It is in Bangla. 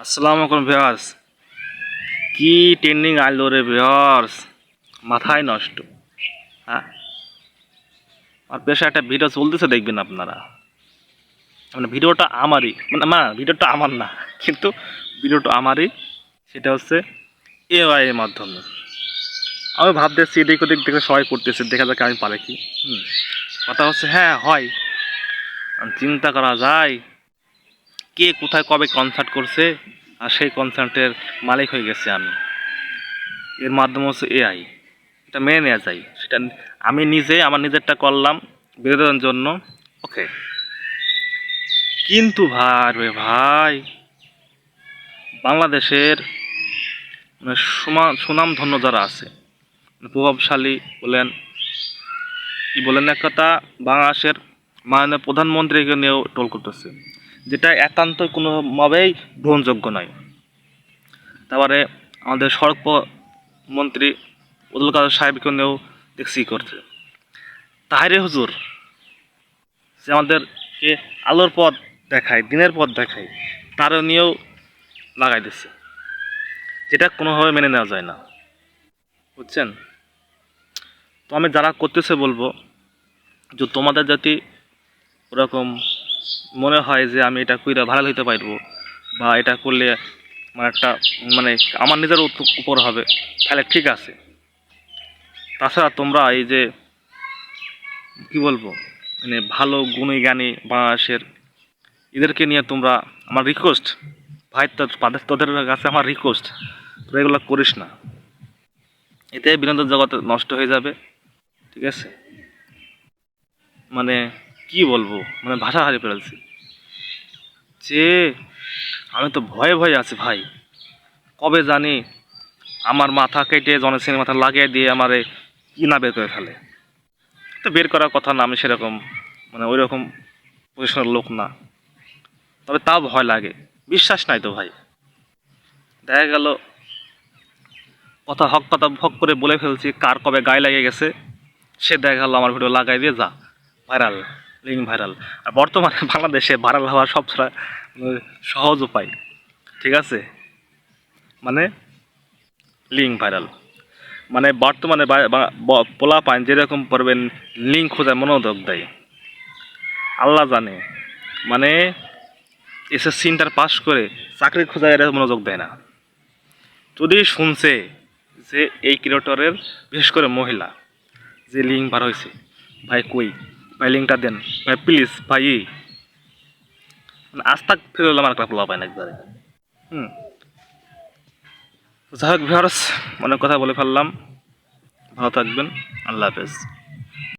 আসসালামু আলাইকুম ভিউয়ার্স। কি ট্রেন্ডিং আইলো রে ভিউয়ার্স। মাথায় নষ্ট। হ্যাঁ? আর পেশা একটা ভিডিও চলতেছে, দেখবেন আপনারা। মানে ভিডিওটা আমারই। মানে না, ভিডিওটা আমার না, কিন্তু ভিডিওটা আমারই। সেটা হচ্ছে এআই এর মাধ্যমে। আমি ভাবতেছি এদিক ওদিক দেখে সবাই করতেছে, দেখা যাক আমি পারে কি। হুম। কথা হচ্ছে হ্যাঁ হয়। চিন্তা করা যায়। কে কোথায় কবে কনসার্ট করছে, আর সেই কনসার্টের মালিক হয়ে গেছে আমি। এর মাধ্যমে হচ্ছে এআই এটা মেনে নেওয়া যায়। সেটা আমি নিজে, আমার নিজেরটা করলাম বিনোদনের জন্য। ওকে। কিন্তু ভাই রে ভাই, বাংলাদেশের মানে সুনামধন্য যারা আছে মানে প্রভাবশালী বলেন, কি বলেন এক কথা, বাংলাদেশের মাননীয় প্রধানমন্ত্রীকে নিয়েও টোল করতেছে। যেটা একান্ত কোনোভাবেই গ্রহণযোগ্য নয়। তারপরে আমাদের সড়ক মন্ত্রী উদুল কাদের সাহেবকে নিয়েও দেখছি করছে। তাহারে হুজুর, সে আমাদেরকে আলোর পথ দেখায়, দিনের পথ দেখায়, তারও নিয়েও লাগাই দিচ্ছে। যেটা কোনোভাবে মেনে নেওয়া যায় না। বুঝছেন? তো আমি যারা করতেছে বলব যে তোমাদের যদি ওরকম মনে হয় যে আমি এটা কইরা ভাইরাল হইতে পারব বা এটা করলে মানে একটা মানে আমার নিজের উপর হবে। তাহলে ঠিক আছে। তাছাড়া তোমরা এই যে, কি বলব মানে ভালো গুণী জ্ঞানী বাংলাদেশের, এদেরকে নিয়ে তোমরা আমার রিকোয়েস্ট ভাই তাদের, তোদের কাছে আমার রিকোয়েস্ট তোরা এগুলো করিস না। এতে বিনোদন জগৎ নষ্ট হয়ে যাবে, ঠিক আছে? মানে কি বলব? মানে ভাষা হারিয়ে ফেলছি। যে আমি তো ভয়ে ভয়ে আছি ভাই। কবে জানি আমার মাথা কেটে জনসিনের মাথা লাগিয়ে দিয়ে আমারে কি না বের করে ফেলে। তো বের করার কথা না, আমি সেরকম মানে ওই রকম পজিশনের লোক না। তবে তাও ভয় লাগে। বিশ্বাস নাই তো ভাই। দেখা গেল, কথা হক কথা হক করে বলে ফেলছি, কার কবে গায়ে লেগে গেছে, সে দেখা গেল আমার ভিডিও লাগাই দিয়ে যা ভাইরাল লিঙ্ক ভাইরাল আর বর্তমানে বাংলাদেশে ভাইরাল হওয়ার মানে সহজ উপায়। ঠিক আছে? মানে লিঙ্ক ভাইরাল মানে বর্তমানে পোলা পান যেরকম পড়বেন লিঙ্ক খোঁজায় মনোযোগ দেয়। আল্লাহ জানে। মানে এসএসসি ইন্টার পাস করে চাকরি খোঁজায় এরা মনোযোগ দেয় না। যদি শুনছে যে এই ক্রিয়েটরের বিশেষ করে মহিলা, যে লিঙ্ক বার হয়েছে, ভাই কই? ভাই, লিঙ্কটা দেন। ভাই প্লিজ ভাই। আস্থা ফিরে আমার একটা পোলা পায় না একবারে। হুম। যাই হোক ভিউয়ার্স, অনেক কথা বলে ফেললাম। ভালো থাকবেন। আল্লাহ হাফেজ।